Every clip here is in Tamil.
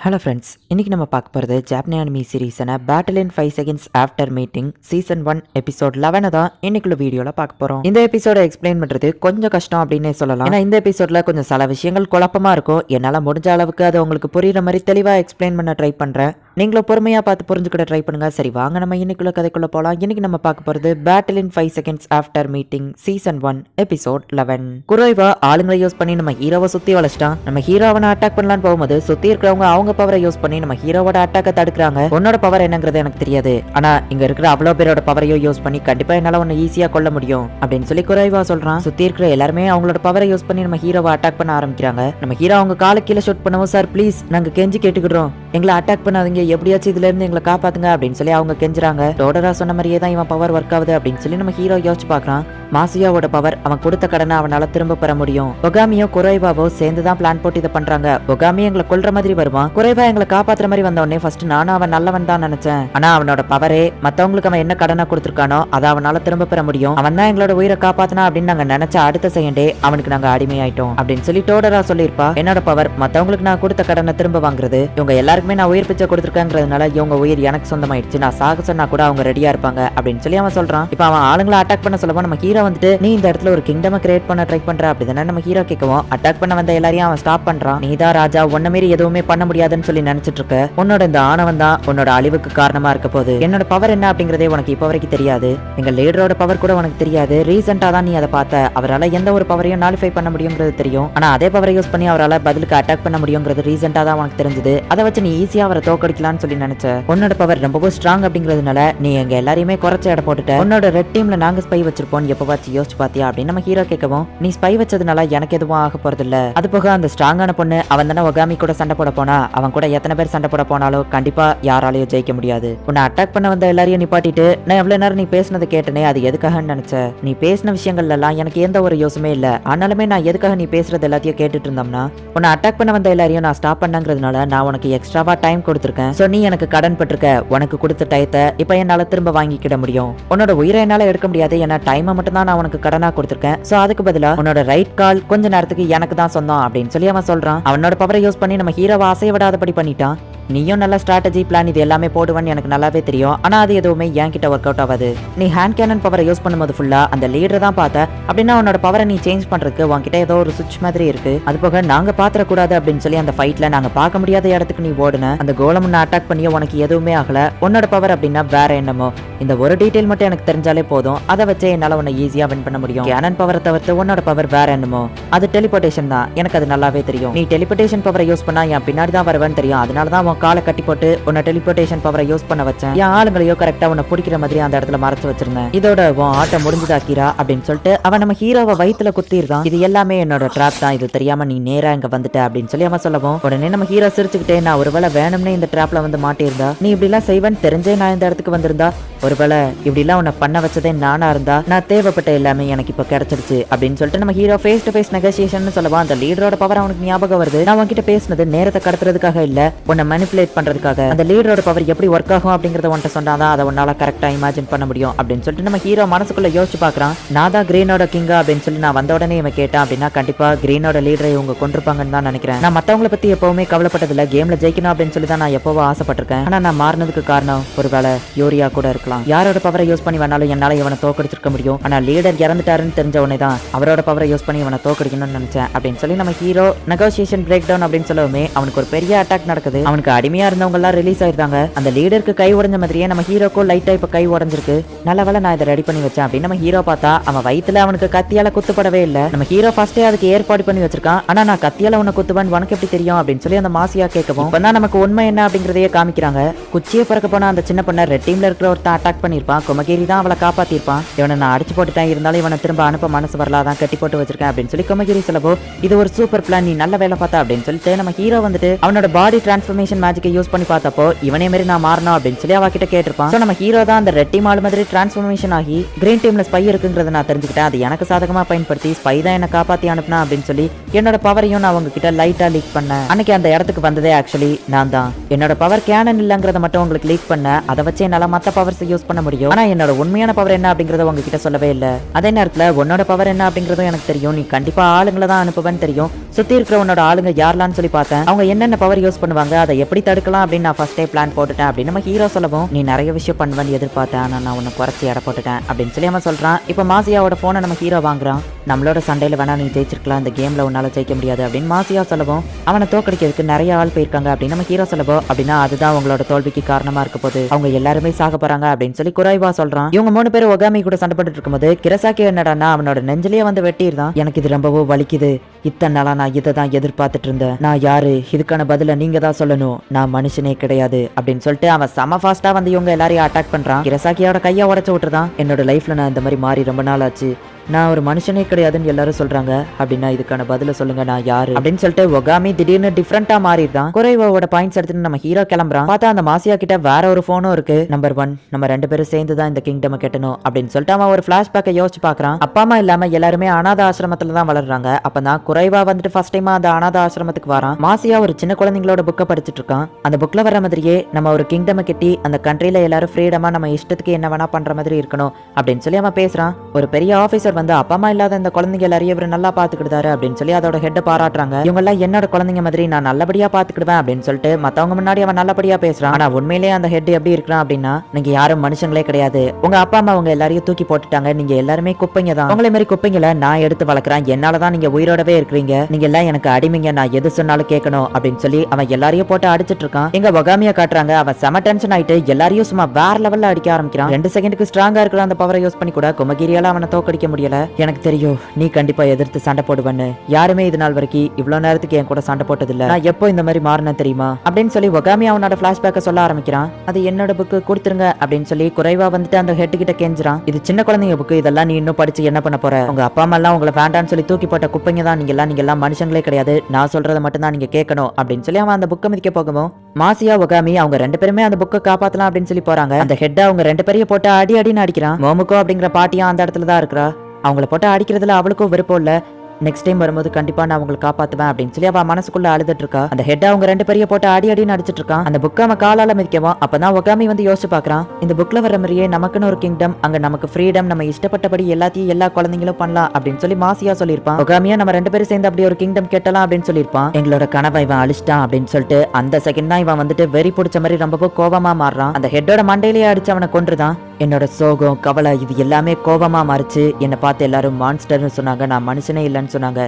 ஹலோ ஃப்ரெண்ட்ஸ் இன்னைக்கு நம்ம பார்க்க போகிறது ஜாப்பனி anime சீரீஸான battle in five seconds after meeting season one episode லெவனை தான் இன்னைக்குள்ள வீடியோவில் பார்க்க போகிறோம் இந்த எபிசோட எக்ஸ்பிளைன் பண்ணுறது கொஞ்சம் கஷ்டம் அப்படின்னே சொல்லலாம். ஏன்னா இந்த எபிசோடில் கொஞ்சம் சில விஷயங்கள் குழப்பமாக இருக்கும். என்னால் முடிஞ்ச அளவுக்கு அது உங்களுக்கு புரிகிற மாதிரி தெளிவாக எக்ஸ்பிளைன் பண்ண ட்ரை பண்ணுறேன் நீங்களும் பொறுமையாக பார்த்து புரிஞ்சுக்கிட்ட ட்ரை பண்ணுங்க. சரி வாங்க நம்ம இன்னைக்குள்ள கதைக்குள்ளே போகலாம் இன்னைக்கு நம்ம பார்க்க போகிறது battle in five seconds after meeting season one episode eleven குறைவா ஆளுங்களை யூஸ் பண்ணி நம்ம ஹீரோவை சுற்றி வளைச்சிட்டான். நம்ம ஹீரோவனை அட்டாக் பண்ணலான்னு போகும்போது சுற்றி இருக்கிறவங்க அவங்க பவரை யூஸ் பண்ணி நம்ம ஹீரோவோட அட்டாக்கை தடுக்கிறாங்க. உன்னோட பவர் என்னங்கிறது எனக்கு தெரியாது. ஆனா இங்க இருக்கிற அவ்வளோ பேரோட பவரையும் யூஸ் பண்ணி கண்டிப்பா என்னால ஒன்று ஈஸியா கொள்ள முடியும் அப்படின்னு சொல்லி குறைவா சொல்றான். சுத்தி இருக்கிற எல்லாருமே அவங்களோட பவரை யூஸ் பண்ணி நம்ம ஹீரோவை அட்டாக் பண்ண ஆரம்பிக்கிறாங்க. நம்ம ஹீரோ அவங்க காலை கீழே ஷூட் பண்ணவும் சார் ப்ளீஸ் நாங்க கெஞ்சி கேட்டுக்கிடுறோம். எங்களை அட்டாக் பண்ணாதீங்க. எப்படியாச்சும் இதுல இருந்து எங்களை காப்பாத்துங்க அப்படின்னு சொல்லி அவங்க கெஞ்சுறாங்க. டோடரா சொன்ன மாதிரியே தான் இவன் பவர் ஒர்க் ஆகுது அப்படின்னு சொல்லி நம்ம ஹீரோ யோசிச்சு பாக்குறான் மாசியாவோட பவர் அவன் கொடுத்த கடனை அவனால திரும்ப பெற முடியும். ஒகாமியோ குறைவாவோ சேர்ந்து தான் பிளான் போட்டு இதை பண்றாங்க. ஒகாமி எங்களை கொல்ற மாதிரி வருவான். குறைவா எங்களை காப்பாத்துற மாதிரி வந்த ஃபர்ஸ்ட் நானும் அவன் நல்லவன் தான் நினைச்சேன். ஆனா அவனோட பவரே மத்தவங்களுக்கு அவன் என்ன கடனை கொடுத்திருக்கானோ அதை அவனால திரும்ப பெற முடியும். அவன் தான் எங்களோட உயிரை காப்பாத்தினா அப்படின்னு நாங்க நினைச்ச அடுத்த செகண்டே அவனுக்கு நாங்க அடிமையாயிட்டோம் அப்படின்னு சொல்லி டோடரா சொல்லியிருப்பா. என்னோட பவர் மத்தவங்களுக்கு நான் கொடுத்த கடனை திரும்ப வாங்குறது. இவங்க எல்லாருக்குமே நான் உயிர் பிச்சை கொடுத்துருக்கேங்கிறதுனால இவங்க உயிர் எனக்கு சொந்தமாயிடுச்சு. நான் சாக சொன்னா கூட அவங்க ரெடியா இருப்பாங்க அப்படின்னு சொல்லி அவன் சொல்றான். இப்போ அவன் ஆளுங்களை அட்டாக் பண்ண சொல்லப்போ நம்ம ஹீரோ வந்துட்டு நீ இந்த இடத்துல ஒரு கிங்டம் கிரியேட் பண்ண ட்ரை பண்ற அப்படிதானே நம்ம ஹீரோ கேட்கவும். அட்டாக் பண்ண வந்த எல்லாரையும் அவன் ஸ்டாப் பண்றான். நீ தான் ராஜா உன்ன மாரி எதுவுமே பண்ண முடியாதுன்னு சொல்லி நினைச்சிட்டு இருக்க. உன்னோட இந்த ஆணவம் தான் உன்னோட அழிவுக்கு காரணமா இருக்க போகுது. என்னோட பவர் என்ன அப்படிங்கறதே உனக்கு இப்போ வரைக்கும் தெரியாது. எங்க லீடரோட பவர் கூட உனக்கு தெரியாது. ரீசெண்டா தான் நீ அதை பார்த்த. அவரால் எந்த ஒரு பவரையும் நாலிஃபை பண்ண முடியுங்கிறது தெரியும். ஆனா அதே பவரை யூஸ் பண்ணி அவரால் பதிலுக்கு அட்டாக் பண்ண முடியுங்கிறது ரீசெண்டா தான் உனக்கு தெரிஞ்சது. அதை வச்சு நீ ஈஸியா அவரை தோக்கடிக்க தோக்கடிக்கலாம்னு சொல்லி நினைச்ச. உன்னோட பவர் ரொம்பவும் ஸ்ட்ராங் அப்படிங்கிறதுனால நீ எங்க எல்லாரையுமே குறைச்ச எடை போட்டுட்ட. உன்னோட ரெட் டீம்ல நாங்க ஸ்பை வச்சிருப்போம் எப்பவாச்சும் யோசிச்சு பாத்தியா அப்படின்னு நம்ம ஹீரோ கேட்கவும் நீ ஸ்பை வச்சதுனால எனக்கு எதுவும் ஆக போறது இல்ல அது போக அந்த ஸ்ட்ராங்கான பொண்ணு அவன் தானே ஒகாமி கூட சண்டை போட போனா அவன் கூட எத்தனை பேர் சண்டை போட போனாலும் கண்டிப்பா யாராலையும் ஜெயிக்க முடியாது. உன்னை அட்டாக் பண்ண வந்த எல்லாரையும் நிப்பாட்டிட்டு நான் எவ்வளவு நேரம் நீ பேசினதை கேட்டனே அது எதுக்காகன்னு நினைச்ச? நீ பேசின விஷயங்கள்ல எல்லாம் எனக்கு எந்த ஒரு யோசமே இல்ல. ஆனாலுமே நான் எதுக்காக நீ பேசுறது எல்லாத்தையும் கேட்டுட்டு இருந்தோம்னா உன்னை அட்டாக் பண்ண வந்த எல்லாரையும் நான் ஸ்டாப் பண்ணங்கிறதுனால நான் உனக்கு எக்ஸ்ட்ராவா டைம் கொடுத்துருக்கேன். சோ நீ எனக்கு கடன் பட்டிருக்க உனக்கு கொடுத்த டயத்தை இப்போ என்னால திரும்ப வாங்கிக்கிட முடியும். உன்னோட உயிரை என்னால எடுக்க முடியாது ஏன்னா டைமை மட்டும் தான் நான் உனக்கு கடனா கொடுத்துருக்கேன். சோ அதுக்கு பதிலா உன்னோட ரைட் கால் கொஞ்ச நேரத்துக்கு எனக்கு தான் சொந்தம் அப்படின்னு சொல்லி அவன் சொல்றான். அவனோட பவரை யூஸ் பண்ணி நம்ம ஹீரோவை அசைய விடாதபடி பண்ணிட்டான். நீயும் நல்ல ஸ்ட்ராட்டஜி பிளான் இது எல்லாமே போடுவேன்னு எனக்கு நல்லாவே தெரியும். ஆனா அது எதுவுமே என்கிட்ட ஒர்க் அவுட் ஆகாது. நீ ஹேண்ட் கேனன் பவரை யூஸ் பண்ணும்போது ஃபுல்லா அந்த லீடர் தான் பார்த்த. அப்படின்னா உன்னோட பவரை நீ சேஞ்ச் பண்றதுக்கு உன்கிட்ட ஏதோ ஒரு சுவிட்ச் மாதிரி இருக்கு. அது போக நாங்க பாத்திர கூடாது அப்படின்னு சொல்லி அந்த ஃபைட்ல நாங்க பார்க்க முடியாத இடத்துக்கு நீ ஓடுன. அந்த கோலம் உன்னை அட்டாக் பண்ணி உனக்கு எதுவுமே ஆகல. உன்னோட பவர் அப்படின்னா வேற என்னமோ. இந்த ஒரு டீட்டெயில் மட்டும் எனக்கு தெரிஞ்சாலே போதும். அதை வச்சே என்னால உன்னை ஈஸியா வின் பண்ண முடியும். கேனன் பவரை தவிர்த்து உன்னோட பவர் வேற என்னமோ. அது டெலிபோர்டேஷன் தான். எனக்கு அது நல்லாவே தெரியும். நீ டெலிபோர்டேஷன் பவரை யூஸ் பண்ணா என் பின்னாடி தான் வருவேன்னு தெரியும். அதனால தான் உன் காலை கட்டி போட்டு உன்னை டெலிபோர்டேஷன் பவரை யூஸ் பண்ண வச்சேன். என் ஆளுங்களையோ கரெக்டா உன்னை பிடிக்கிற மாதிரி அந்த இடத்துல மறைச்சு வச்சிருந்தேன். இதோட உன் ஆட்டம் முடிஞ்சுதா கீரா அப்படின்னு சொல்லிட்டு அவன் நம்ம ஹீரோவை வயித்துல குத்திருந்தான் இது எல்லாமே என்னோட ட்ராப் தான். இது தெரியாம நீ நேரா இங்க வந்துட்ட அப்படின்னு சொல்லி அவன் சொல்லவும் உடனே நம்ம ஹீரோ சிரிச்சுக்கிட்டே நான் ஒருவேளை வேணும்னே இந்த ட்ராப்ல வந்து மாட்டியிருந்தா? நீ இப்படி எல்லாம் செய்வேன்னு தெரிஞ்சே நான் இந்த இடத்துக்கு வந்திருந்தா? ஒருவேளை இப்படி எல்லாம் உன்னை பண்ண வச்சதே நானா இருந்தா? நான் தேவைப்பட்ட எல்லாமே எனக்கு இப்போ கிடைச்சிருச்சு. அப்படின்னு சொல்லிட்டு நம்ம hero face to face negotiation சொல்லவா அந்த லீடரோட பவர் அவனுக்கு ஞாபகம் வருது. நான் உன்கிட்ட பேசினது நேரத்தை கடத்துறதுக்காக இல்ல உன்னை மனிப்புலேட் பண்ணுறதுக்காக அந்த லீடரோட பவர் எப்படி ஒர்க் ஆகும் அப்படிங்கறத உன்ட்ட சொன்னாதான் அதை உன்னால் கரெக்டாக இமேஜின் பண்ண முடியும் அப்படின்னு சொல்லிட்டு நம்ம ஹீரோ மனசுக்குள்ள யோசிச்சு பார்க்குறான். நான் தான் கிரீனோட கிங்கா அப்படின்னு சொல்லி நான் வந்த உடனே இவன் கேட்டேன் அப்படின்னா கண்டிப்பா கிரீனோட லீடரை இவங்க கொண்டிருப்பாங்கன்னு தான் நினைக்கிறேன். நான் மற்றவங்களை பத்தி எப்பவுமே கவலைப்பட்டதில்ல கேமில் ஜெயிக்கணும் அப்படின்னு சொல்லி தான் நான் எப்பவோ ஆசைப்பட்டிருக்கேன். ஆனா நான் மாறினதுக்கு காரணம் ஒருவேளை யோரியா கூட இருக்கலாம். யாரோட பவரை யூஸ் பண்ணி வேணாலும் என்னால இவனை தோக்கடிச்சிருக்க முடியும். ஆனா லீடர் இறந்துட்டாருன்னு தெரிஞ்ச உடனே தான் அவரோட பவரை யூஸ் பண்ணி இவனை தோக்கடிக்கணும்னு நினைச்சேன் அப்படின்னு சொல்லி நம்ம ஹீரோ நெகோசியேஷன் பிரேக் டவுன் அப்படின்னு சொல்லவுமே அவனுக்கு ஒரு பெரிய அட்டாக் நடக்குது. அவனுக்கு அடிமையா இருந்தவங்க எல்லாம் ரிலீஸ் ஆயிருந்தாங்க அந்த லீடருக்கு கை உடைஞ்ச மாதிரியே நம்ம ஹீரோக்கும் லைட்டா இப்ப கை உடைஞ்சிருக்கு. நல்ல வேலை நான் இதை ரெடி பண்ணி வச்சேன் அப்படின்னு நம்ம ஹீரோ பார்த்தா அவன் வயித்துல அவனுக்கு கத்தியால குத்துப்படவே இல்ல. நம்ம ஹீரோ ஃபர்ஸ்டே அதுக்கு ஏற்பாடு பண்ணி வச்சிருக்கான். ஆனா நான் கத்தியால உன்னை குத்துவேன் உனக்கு எப்படி தெரியும் அப்படின்னு சொல்லி அந்த மாசியா கேட்கவும் இப்பதான் நமக்கு உண்மை என்ன அப்படிங்கறதையே காமிக்கிறாங்க. குச்சியை பிறக்க போன அந்த சின்ன பொண்ணை ரெட் டீம்ல இருக்கிற ஒருத்தன் அட்டாக் பண்ணிருப்பான் குமகேரி தான் அவளை காப்பாத்திருப்பான் இவனை நான் அடிச்சு போட்டுட்டேன். இருந்தாலும் இவனை திரும்ப அனுப்ப மனசு வரலாதான் கட்டி போட்டு வச்சிருக்கேன் அப்படின்னு சொல்லி குமகிரி சொல்லவோ இது ஒரு சூப்பர் பிளான் நீ நல்ல வேலை பார்த்தா அப்படின்னு சொல்லிட்டு நம்ம ஹீரோ வந்துட்டு அவனோட பாடி டிரான்ஸ்ஃபர்மேஷன் மேஜிக்கை யூஸ் பண்ணி பார்த்தப்போ இவனே மாதிரி நான் மாறணும் அப்படின்னு சொல்லி அவகிட்ட கேட்டிருப்பான். நம்ம ஹீரோ தான் அந்த ரெட் டீம் ஆள் மாதிரி டிரான்ஸ்ஃபர்மேஷன் ஆகி கிரீன் டீம்ல ஸ்பை இருக்குங்கிறத நான் தெரிஞ்சுக்கிட்டேன். அது எனக்கு சாதகமா பயன்படுத்தி ஸ்பை தான் என்ன காப்பாத்தி அனுப்புனா அப்படின்னு சொல்லி என்னோட பவரையும் நான் உங்ககிட்ட லைட்டாக லைட்டா லீக் பண்ணேன். அன்னைக்கு அந்த இடத்துக்கு வந்ததே ஆக்சுவலி நான் தான். என்னோட பவர் கேனன் இல்லங்கிறத மட்டும் உங்களுக்கு லீக் பண்ண அதை வச்சு என்னால மத்த பவர்ஸ் யூஸ் பண்ண முடியும். ஆனா என்னோட உண்மையான பவர் என்ன அப்படிங்கறத உங்ககிட்ட சொல்லவே இல்ல. அதே நேரத்துல உன்னோட பவர் என்ன அப்படிங்கறதும் எனக்கு தெரியும். நீ கண்டிப்பா ஆளுங்களை தான் அனுப்புவேன்னு தெரியும். சுத்தி இருக்கிற உன்னோட ஆளுங்க யாரெல்லாம் சொல்லி பார்த்தேன். அவங்க என்னென்ன பவர் யூஸ் பண்ணுவாங்க அதை எப்படி தடுக்கலாம் அப்படின்னு நான் ஃபஸ்ட்டே பிளான் போட்டுட்டேன். அப்படின்னு நம்ம ஹீரோ சொல்லவும் நீ நிறைய விஷயம் பண்ணுவேன்னு எதிர்பார்த்தேன். ஆனால் நான் உன்னை குறைச்சி எடை போட்டுட்டேன். அப்படின்னு சொல்லி அவன் சொல்கிறான் இப்போ மாசியாவோட ஃபோனை நம்ம ஹீரோ வாங்குறான். நம்மளோட சண்டையில் வேணால் நீ ஜெயிச்சிருக்கலாம் இந்த கேமில் உன்னால் ஜெயிக்க முடியாது அப்படின்னு மாசியா சொல்லவும் அவனை தோக்கடிக்கிறதுக்கு நிறைய ஆள் போயிருக்காங்க அப்படின்னு நம்ம ஹீரோ சொல்லவோ அப்படின்னா அதுதான் அவங்களோட தோல்விக்கு காரணமாக இருக்க போது அவங்க எல்லாருமே சாக போகிறாங்க அப்படின்னு சொல்லி குறைவா சொல்கிறான் இவங்க மூணு பேர் ஒகாமி கூட சண்டை போட்டுட்டு இருக்கும்போது கிரசாக்கி என்னடானா அவனோட நெஞ்சிலேயே வந்து வெட்டியிருந்தான் எனக்கு இது ரொம்பவோ வலிக்குது. இத்தனை நாளாக நான் இதை தான் எதிர்பார்த்துட்டு இருந்தேன். நான் யாரு? இதுக்கான பதில நீங்கள் தான் சொல்லணும். நான் மனுஷனே கிடையாது அப்படின்னு சொல்லிட்டு அவன் செம ஃபாஸ்ட்டாக வந்து இவங்க எல்லாரையும் அட்டாக் பண்ணுறான் கிரசாக்கியோட கையை உடச்சு விட்டுருதான் என்னோட லைஃப்ல நான் இந்த மாதிரி மாறி ரொம்ப நாள் ஆச்சு. நான் ஒரு மனுஷனே கிடையாதுன்னு எல்லாரும் சொல்றாங்க. அப்படின்னா இதுக்கான பதில சொல்லுங்க நான் யாரு? அப்படின்னு சொல்லிட்டு ஒகாமி திடீர்னு டிஃப்ரெண்டா மாறிடுதான். குறைவோட பாயிண்ட்ஸ் எடுத்துட்டு நம்ம ஹீரோ கிளம்புறான். பார்த்தா அந்த மாசியா கிட்ட வேற ஒரு போனும் இருக்கு. நம்பர் ஒன் நம்ம ரெண்டு பேரும் சேர்ந்து தான் இந்த கிங்டம் கட்டணும் அப்படின்னு சொல்லிட்டு அவன் ஒரு பிளாஷ்பேக்கை யோசிச்சு பாக்குறான் அப்பா அம்மா இல்லாம எல்லாருமே அனாத ஆசிரமத்துல தான் வளர்றாங்க. அப்பதான் குறைவா வந்துட்டு ஃபர்ஸ்ட் டைமா அந்த அனாத ஆசிரமத்துக்கு வரான். மாசியா ஒரு சின்ன குழந்தைங்களோட புக்கை படிச்சிட்டு இருக்கான். அந்த புக்ல வர மாதிரியே நம்ம ஒரு கிங்டம் கட்டி அந்த கண்ட்ரில எல்லாரும் ஃப்ரீடமா நம்ம இஷ்டத்துக்கு என்ன வேணா பண்ற மாதிரி இருக்கணும் அப்படின்னு சொல்லி அவன் பேசுறான். ஒரு பெரிய ஆபீசர் வந்து அப்பா அம்மா இல்லாத இந்த குழந்தைங்க எல்லாரையும் இவர் நல்லா பாத்துக்கிட்டாரு அப்படின்னு சொல்லி அதோட ஹெட் பாராட்டுறாங்க. இவங்க எல்லாம் என்னோட குழந்தைங்க மாதிரி நான் நல்லபடியா பாத்துக்கிடுவேன் அப்படின்னு சொல்லிட்டு மத்தவங்க முன்னாடி அவன் நல்லபடியா பேசுறான். ஆனா உண்மையிலேயே அந்த ஹெட் எப்படி இருக்கிறான் அப்படின்னா நீங்க யாரும் மனுஷங்களே கிடையாது. உங்க அப்பா அம்மா உங்க எல்லாரையும் தூக்கி போட்டுட்டாங்க. நீங்க எல்லாருமே குப்பைங்க தான். உங்களை மாதிரி குப்பைங்களை நான் எடுத்து வளர்க்குறேன். என்னாலதான் நீங்க உயிரோடவே இருக்கிறீங்க. நீங்க எல்லாம் எனக்கு அடிமைங்க. நான் எது சொன்னாலும் கேட்கணும் அப்படின்னு சொல்லி அவன் எல்லாரையும் போட்டு அடிச்சிட்டு இருக்கான். எங்க ஒகாமியா காட்டுறாங்க. அவன் செம டென்ஷன் ஆயிட்டு எல்லாரையும் சும்மா வேற லெவல்ல அடிக்க ஆரம்பிக்கிறான். ரெண்டு செகண்டுக்கு ஸ்ட்ராங்கா இருக்கிற அந்த பவரை யூஸ் பண்ணி கூட குமகிரியால அவனை தோக்கடிக்க முடியல. எனக்கு தெரியும் நீ கண்டிப்பா எதிர்த்து சண்டை போடுவேன்னு. யாருமே இது நாள் வரைக்கும் இவ்வளவு நேரத்துக்கு என் கூட சண்டை போட்டது இல்ல நான் எப்போ இந்த மாதிரி மாறினேன் தெரியுமா? அப்படின்னு சொல்லி ஒகாமி அவனோட பிளாஷ்பேக்க சொல்ல ஆரம்பிக்கிறான். அது என்னோட புக்கு கொடுத்துருங்க அப்படின்னு சொல்லி குறைவா வந்துட்டு அந்த ஹெட் கிட்ட கெஞ்சுறான். இது சின்ன குழந்தைங்க புக்கு இதெல்லாம் நீ இன்னும் படிச்சு என்ன பண்ண போற? உங்க அப்பா அம்மா எல்லாம் உங்களை வேண்டாம்னு சொல்லி தூக்கி போட்ட குப்பைங்க தான் நீங்க எல்லாம். நீங்க எல்லாம் மனுஷங்களே கிடையாது. நான் சொல்றதை மட்டும் தான் நீங்க கேட்கணும் அப்படின்னு சொல்லி அவன் அந்த புக்கை மிதிக்க போகவும் மாசியா ஒகாமி அவங்க ரெண்டு பேருமே அந்த புக்கை காப்பாத்தலாம் அப்படின்னு சொல்லி போறாங்க. அந்த ஹெட் அவங்க ரெண்டு பேரையும் போட்டு அடி அடின்னு அடிக்கிறான். மோமுக்கோ அப்படிங்கிற பாட்டியும் அந்த இடத்துல தான் இருக்கிறா. அவங்கள போட்டு அடிக்கிறதுல அவளுக்கும் விருப்பம் இல்ல. நெக்ஸ்ட் டைம் வரும்போது கண்டிப்பா நான் அவங்களை காப்பாத்துவேன் அப்படின்னு சொல்லி அவ மனசுக்குள்ள அழுதுட்டு இருக்கா. அந்த ஹெட் அவங்க ரெண்டு பேரையும் போட்டு அடி அடின்னு அடிச்சிட்டு இருக்கான் அந்த புக்கை அவன் காலால மிதிக்கவும் அப்பதான் ஒகாமி வந்து யோசிச்சு பாக்குறான். இந்த புக்ல வர மாதிரியே நமக்குன்னு ஒரு கிங்டம் அங்க நமக்கு ஃப்ரீடம் நம்ம இஷ்டப்பட்டபடி எல்லாத்தையும் எல்லா குழந்தைங்களும் பண்ணலாம் அப்படின்னு சொல்லி மாசியா சொல்லியிருப்பான். ஒகாமியா நம்ம ரெண்டு பேரும் சேர்ந்து அப்படி ஒரு கிங்டம் கெட்டலாம் அப்படின்னு சொல்லியிருப்பான். எங்களோட கனவை இவன் அழிச்சிட்டான் அப்படின்னு சொல்லிட்டு அந்த செகண்ட் தான் இவன் வந்துட்டு வெறி பிடிச்ச மாதிரி ரொம்பவும் கோபமா மாறுறான். அந்த ஹெட்டோட மண்டையிலேயே அடிச்சு அவனை கொன்றுதான். என்னோட சோகம் கவலை இது எல்லாமே கோபமாக மாறிச்சு. என்னை பார்த்து எல்லாரும் மான்ஸ்டர்னு சொன்னாங்க. நான் மனுஷனே இல்லைன்னு சொன்னாங்க.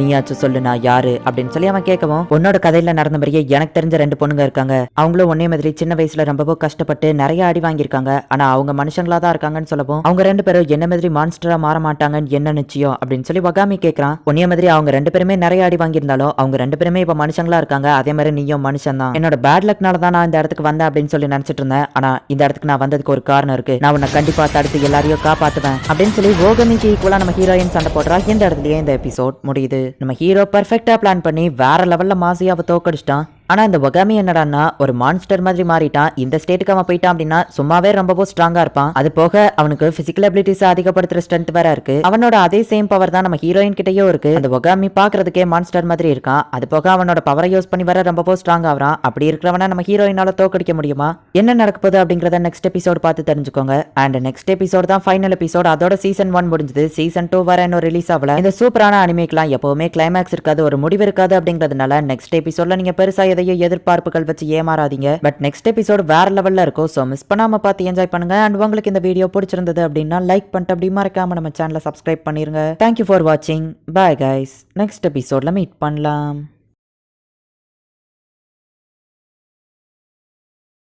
நீயாச்சும் சொல்லு நான் யாரு? அப்படின்னு சொல்லி அவன் கேட்கவும் உன்னோட கதையில நடந்த மாதிரியே எனக்கு தெரிஞ்ச ரெண்டு பொண்ணுங்க இருக்காங்க. அவங்களும் ஒன்னே மாதிரி சின்ன வயசுல ரொம்பவும் கஷ்டப்பட்டு நிறைய அடி வாங்கியிருக்காங்க. ஆனா அவங்க மனுஷங்களா தான் இருக்காங்கன்னு சொல்லவும் அவங்க ரெண்டு பேரும் என்ன மாதிரி மான்ஸ்டரா மாற மாட்டாங்கன்னு என்ன நிச்சயம்? அப்படின்னு சொல்லி வகாமி கேட்கறான். உன்னைய மாதிரி அவங்க ரெண்டு பேருமே நிறைய அடி வாங்கியிருந்தாலும் அவங்க ரெண்டு பேருமே இப்ப மனுஷங்களா இருக்காங்க. அதே மாதிரி நீயும் மனுஷன் தான். என்னோட பேட் லக்னால தான் நான் இந்த இடத்துக்கு வந்தேன் அப்படின்னு சொல்லி நினைச்சிட்டு இருந்தேன். ஆனா இந்த இடத்துக்கு நான் வந்ததுக்கு ஒரு காரணம் இருக்கு. நான் உன்னை கண்டிப்பா தடுத்து எல்லாரையும் காப்பாத்துவேன் அப்படின்னு சொல்லி ஓகமிக்கு ஈக்குவலா நம்ம ஹீரோயின் சண்டை போடுறா. இந்த இடத்துலயே இந்த எபிசோட் முடியுது. நம்ம ஹீரோ பர்ஃபெக்டாக பிளான் பண்ணி வேற லெவல்ல மாசியாவை தோக்கடிச்சிட்டான். ஆனால் இந்த ஒகாமி என்னடான்னா ஒரு மான்ஸ்டர் மாதிரி மாறிட்டான். இந்த ஸ்டேட்டுக்கு அவன் போயிட்டான் அப்படின்னா சும்மாவே ரொம்பவும் ஸ்ட்ராங்கா இருப்பான். அது போக அவனுக்கு பிசிக்கல் அபிலிட்டிஸ் அதிகப்படுத்துற ஸ்ட்ரென்த் வேற இருக்கு. அவனோட அதே சேம் பவர் தான் நம்ம ஹீரோயின் கிட்டயும் இருக்கு. அந்த ஒகாமி பாக்குறதுக்கே மான்ஸ்டர் மாதிரி இருக்கான். அது போக அவனோட பவரை யூஸ் பண்ணி வர ரொம்பவும் ஸ்ட்ராங் ஆகிறான். அப்படி இருக்கிறவன நம்ம ஹீரோயினால தோக்கடிக்க முடியுமா? என்ன நடக்க போகுது அப்படிங்கறத நெக்ஸ்ட் எபிசோட் பார்த்து தெரிஞ்சுக்கோங்க. அண்ட் நெக்ஸ்ட் எபிசோட் தான் ஃபைனல் எபிசோட் அதோட சீசன் ஒன் முடிஞ்சது. சீசன் டூ வர இன்னும் ரிலீஸ் ஆகல. இந்த சூப்பரான அனிமேக்கெல்லாம் எப்பவுமே கிளைமேக்ஸ் இருக்காது. ஒரு முடிவு இருக்காது அப்படிங்கிறதுனால நெக்ஸ்ட் எபிசோட்ல நீங்க பெருசாக எதையும் எதிர்பார்ப்புகள் வச்சு ஏமாறாதீங்க. பட் நெக்ஸ்ட் எபிசோட் வேற லெவல்ல இருக்கும். ஸோ மிஸ் பண்ணாம பார்த்து என்ஜாய் பண்ணுங்க. அண்ட் உங்களுக்கு இந்த வீடியோ பிடிச்சிருந்தது அப்படின்னா லைக் பண்ணிட்டு அப்படி மறக்காம நம்ம சேனலை சப்ஸ்கிரைப் பண்ணிருங்க. தேங்க்யூ ஃபார் வாட்சிங் பாய் கைஸ் நெக்ஸ்ட் எபிசோட்ல மீட் பண்ணலாம்.